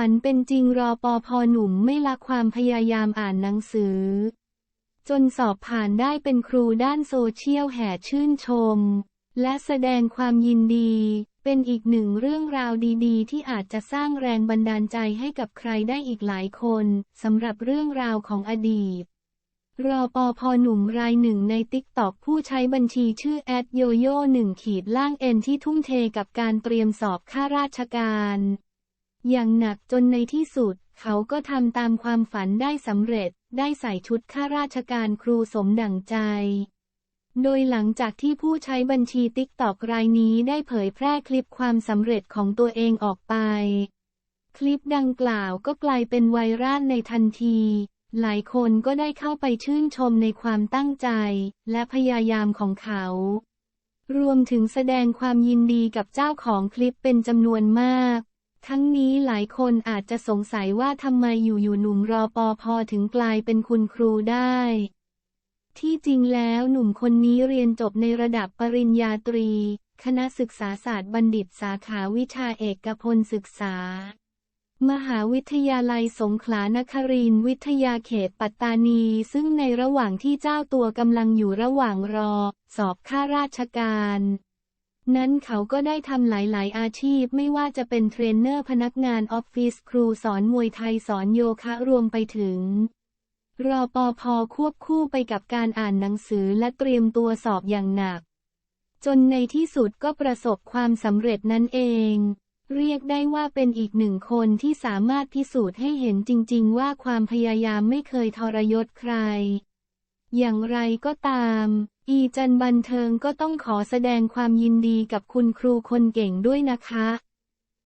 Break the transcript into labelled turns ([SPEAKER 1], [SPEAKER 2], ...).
[SPEAKER 1] ฝันเป็นจริงรอปอพอหนุ่มไม่ละความพยายามอ่านหนังสือ จนสอบผ่านได้เป็นครูด้านโซเชียลแห่ชื่นชม และแสดงความยินดี เป็นอีกหนึ่งเรื่องราวดีๆ ที่อาจจะสร้างแรงบันดาลใจให้กับใครได้อีกหลายคนสำหรับเรื่องราวของอดีตรอปอพอหนุ่มรายหนึ่งในติ๊กตอกผู้ใช้บัญชีชื่อแอดโยโย่หนึ่งขีดล่างเอ็นที่ทุ่มเทกับการเตรียมสอบข้าราชการ อย่างหนักจนในที่สุด เขาก็ทำตามความฝันได้สำเร็จ ได้ใส่ชุดข้าราชการครูสมดั่งใจ โดยหลังจากที่ผู้ใช้บัญชีติ๊กตอกรายนี้ได้เผยแพร่คลิปความสำเร็จของตัวเองออกไป คลิปดังกล่าวก็กลายเป็นไวรัลในทันทีหลายคนก็ได้เข้าไปชื่นชมในความตั้งใจ และพยายามของเขา รวมถึงแสดงความยินดีกับเจ้าของคลิปเป็นจำนวนมาก ทั้งนี้หลายคนอาจจะสงสัยว่าทำไมอยู่ๆหนุ่มรอปอพอถึงกลายเป็นคุณครูได้ ที่จริงแล้วหนุ่มคนนี้เรียนจบในระดับปริญญาตรี คณะศึกษาศาสตร์บัณฑิตสาขาวิชาเอกพลศึกษา มหาวิทยาลัยสงขลานครินทร์วิทยาเขตปัตตานี ซึ่งในระหว่างที่เจ้าตัวกำลังอยู่ระหว่างรอ สอบข้าราชการ นั้นเขาก็ได้ทำหลายๆ อาชีพไม่ว่าจะเป็นเทรนเนอร์พนักงานออฟฟิศครูสอนมวยไทยสอนโยคะรวมไปถึงรอปอพอควบคู่ไปกับการอ่านหนังสือและเตรียมตัวสอบอย่างหนัก จนในที่สุดก็ประสบความสำเร็จนั่นเอง เรียกได้ว่าเป็นอีกหนึ่งคนที่สามารถพิสูจน์ให้เห็นจริง ๆ ว่าความพยายามไม่เคยทรยศใคร อย่างไรก็ตาม อีจันบันเทิงก็ต้องขอแสดงความยินดีกับคุณครูคนเก่งด้วยนะคะ